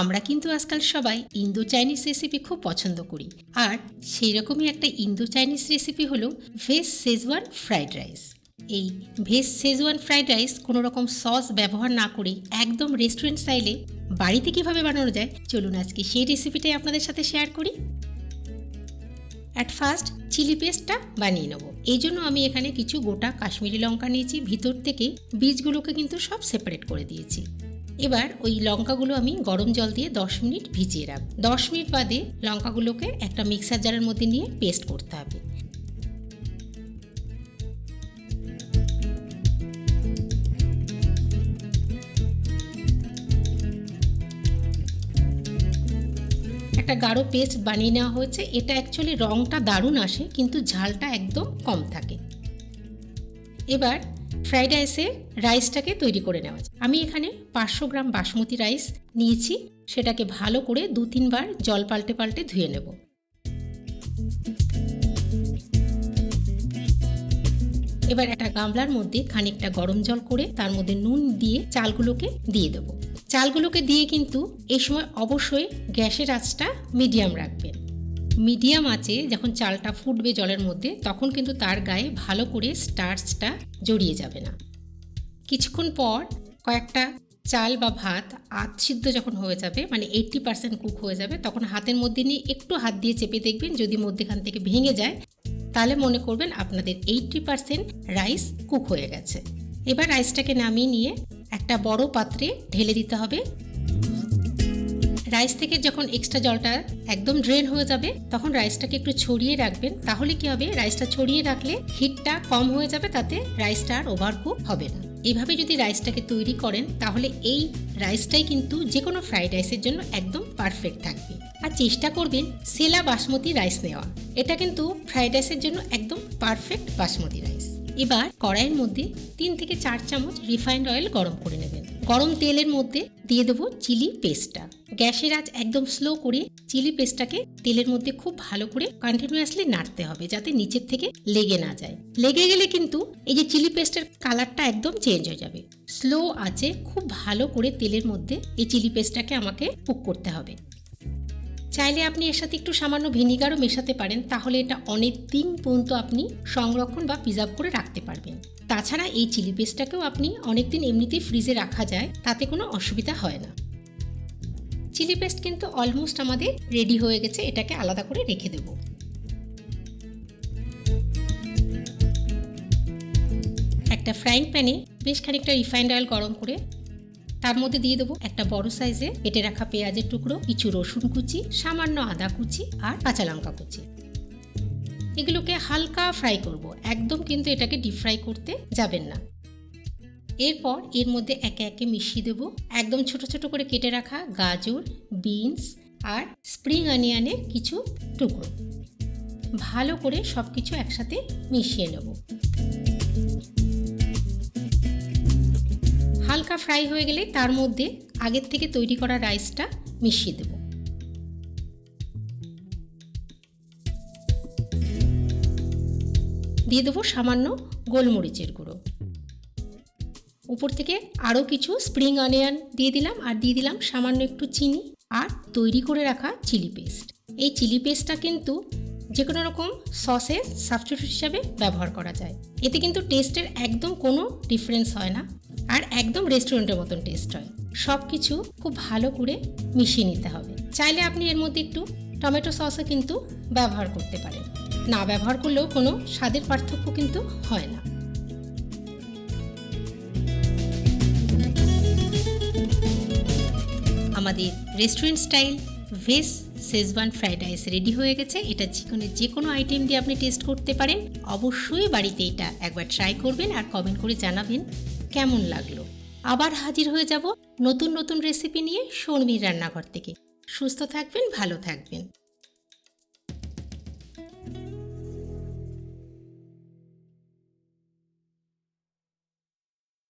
আমরা কিন্তু আজকাল সবাই ইন্দো চাইনিজ রেসিপি খুব পছন্দ করি। আর সেই রকমই একটা ইন্দো চাইনিজ রেসিপি হলো ভেজ শেজওয়ান ফ্রাইড রাইস এই ভেজ শেজওয়ান ফ্রাইড রাইস কোনো রকম সস ব্যবহার না করে একদম রেস্টুরেন্ট স্টাইলে বাড়িতে কীভাবে বানানো যায়, চলুন আজকে সেই রেসিপিটাই আপনাদের সাথে শেয়ার করি। অ্যাট ফার্স্ট চিলি পেস্টটা বানিয়ে নেব। এই জন্য আমি এখানে কিছু গোটা কাশ্মীরি লঙ্কা নিয়েছি, ভিতর থেকে বীজগুলোকে কিন্তু সব সেপারেট করে দিয়েছি। এবার ওই লঙ্কাগুলো আমি গরম জল দিয়ে দশ মিনিট ভিজিয়ে রাখব। দশ মিনিট বাদে লঙ্কাগুলোকে একটা মিক্সার জারের মধ্যে নিয়ে পেস্ট করতে হবে। একটা গাঢ় পেস্ট বানিয়ে নেওয়া হয়েছে। এটা অ্যাকচুয়ালি রঙটা দারুণ আসে, কিন্তু ঝালটা একদম কম থাকে। এবার ফ্রাইড রাইসে রাইসটাকে তৈরি করে নেওয়া যায়। আমি এখানে পাঁচশো গ্রাম বাসমতি রাইস নিয়েছি। সেটাকে ভালো করে দু তিনবার জল পাল্টে পাল্টে ধুয়ে নেব। এবার একটা গামলার মধ্যে খানিকটা গরম জল করে তার মধ্যে নুন দিয়ে চালগুলোকে দিয়ে দেব। চালগুলোকে দিয়ে কিন্তু এই সময় অবশ্যই গ্যাসের আঁচটা মিডিয়াম রাখবেন। মিডিয়াম আঁচে যখন চালটা ফুটবে জলের মধ্যে, তখন কিন্তু তার গায়ে ভালো করে স্টার্চটা জড়িয়ে যাবে না। কিছুক্ষণ পর কয়েকটা চাল বা ভাত আধ সিদ্ধ যখন হয়ে যাবে মানে এইট্টি পার্সেন্ট কুক হয়ে যাবে, তখন হাতের মধ্যে নিয়ে একটু হাত দিয়ে চেপে দেখবেন, যদি মধ্যেখান থেকে ভেঙে যায়, তাহলে মনে করবেন আপনাদের এইট্টি পার্সেন্ট রাইস কুক হয়ে গেছে। এবার রাইসটাকে নামিয়ে নিয়ে একটা বড় পাত্রে ঢেলে দিতে হবে। রাইস থেকে যখন এক্সট্রা জলটা একদম ড্রেন হয়ে যাবে, তখন রাইসটাকে একটু ছড়িয়ে রাখবেন। তাহলে কি হবে? রাইসটা ছড়িয়ে রাখলে হিটটা কম হয়ে যাবে, তাতে রাইসটা আর ওভারকুক হবে না। এইভাবে যদি রাইসটাকে তৈরি করেন, তাহলে এই রাইসটাই কিন্তু যে কোনো ফ্রাইড রাইসের জন্য একদম পারফেক্ট থাকবে। আর চেষ্টা করবেন সেলা বাসমতি রাইস নেওয়া এটা কিন্তু ফ্রাইড রাইসের জন্য একদম পারফেক্ট বাসমতি রাইস এবার কড়াইয়ের মধ্যে তিন থেকে চার চামচ রিফাইন্ড অয়েল গরম করে নেবেন। গরম তেলের মধ্যে দিয়ে দেবো চিলি পেস্টটা। গ্যাসের আজ একদম স্লো করে চিলি পেস্টটাকে তেলের মধ্যে খুব ভালো করে কন্টিনিউয়াসলি নাড়তে হবে যাতে নিচের থেকে লেগে না যায়। লেগে গেলে কিন্তু এই যে চিলি পেস্টের কালারটা একদম চেঞ্জ হয়ে যাবে। স্লো আছে খুব ভালো করে তেলের মধ্যে এই চিলি পেস্টটাকে আমাকে কুক করতে হবে। চাইলে আপনি এর সাথে একটু সামান্য ভিনিগারও মেশাতে পারেন, তাহলে এটা অনেক দিন পর্যন্ত আপনি সংরক্ষণ বা প্রিজার্ভ করে রাখতে পারবেন। তাছাড়া এই চিলি পেস্টটাকেও আপনি অনেক দিন এমনিতেই ফ্রিজে রাখা যায়, তাতে কোনো অসুবিধা হয় না। চিলি পেস্ট কিন্তু অলমোস্ট আমাদের রেডি হয়ে গেছে, এটাকে আলাদা করে রেখে দেব। একটা ফ্রাইং প্যানে বেশ খানিকটা রিফাইন্ড অয়েল গরম করে তার মধ্যে দিয়ে দেবো একটা বড় সাইজে কেটে রাখা পেঁয়াজের টুকরো, কিছু রসুন কুচি, সামান্য আদা কুচি আর কাঁচা লঙ্কা কুচি। এগুলোকে হালকা ফ্রাই করব, একদম কিন্তু এটাকে ডিপ ফ্রাই করতে যাবেন না। এরপর এর মধ্যে একে একে মিশিয়ে দেবো, একদম ছোট ছোট করে কেটে রাখা গাজর, বিনস আর স্প্রিং অনিয়নের কিছু টুকরো। ভালো করে সব কিছু একসাথে মিশিয়ে নেব। হালকা ফ্রাই হয়ে গেলে তার মধ্যে আগের থেকে তৈরি করা রাইসটা মিশিয়ে দেব। দিয়ে দেবো সামান্য গোলমরিচের গুঁড়ো। উপর থেকে আরও কিছু স্প্রিং অনিয়ন দিয়ে দিলাম আর দিয়ে দিলাম সামান্য একটু চিনি আর তৈরি করে রাখা চিলি পেস্ট। এই চিলি পেস্টটা কিন্তু যে কোনো রকম সসের সাবস্টিটিউট হিসাবে ব্যবহার করা যায়। এতে কিন্তু টেস্টের একদম কোনো ডিফারেন্স হয় না। আর একদম রেস্টুরেন্টের মতন টেস্ট হয়। সব কিছু খুব ভালো করে মিশিয়ে নিতে হবে। চাইলে আপনি এর মধ্যে একটু টমেটো সসও কিন্তু ব্যবহার করতে পারেন। না ব্যবহার করলেও কোনো স্বাদের পার্থক্য কিন্তু হয় না। আমাদের restaurant style veg Schezwan fried rice ready হয়ে গেছে। এটা চিকেনের যে কোনো আইটেম দিয়ে আপনি টেস্ট করতে পারেন। অবশ্যই বাড়িতে এটা একবার ট্রাই করবেন আর কমেন্ট করে জানাবেন। কেমন লাগল? আবার হাজির হয়ে যাব নতুন নতুন রেসিপি নিয়ে শর্মির রান্নাঘর থেকে। সুস্থ থাকবেন, ভালো থাকবেন।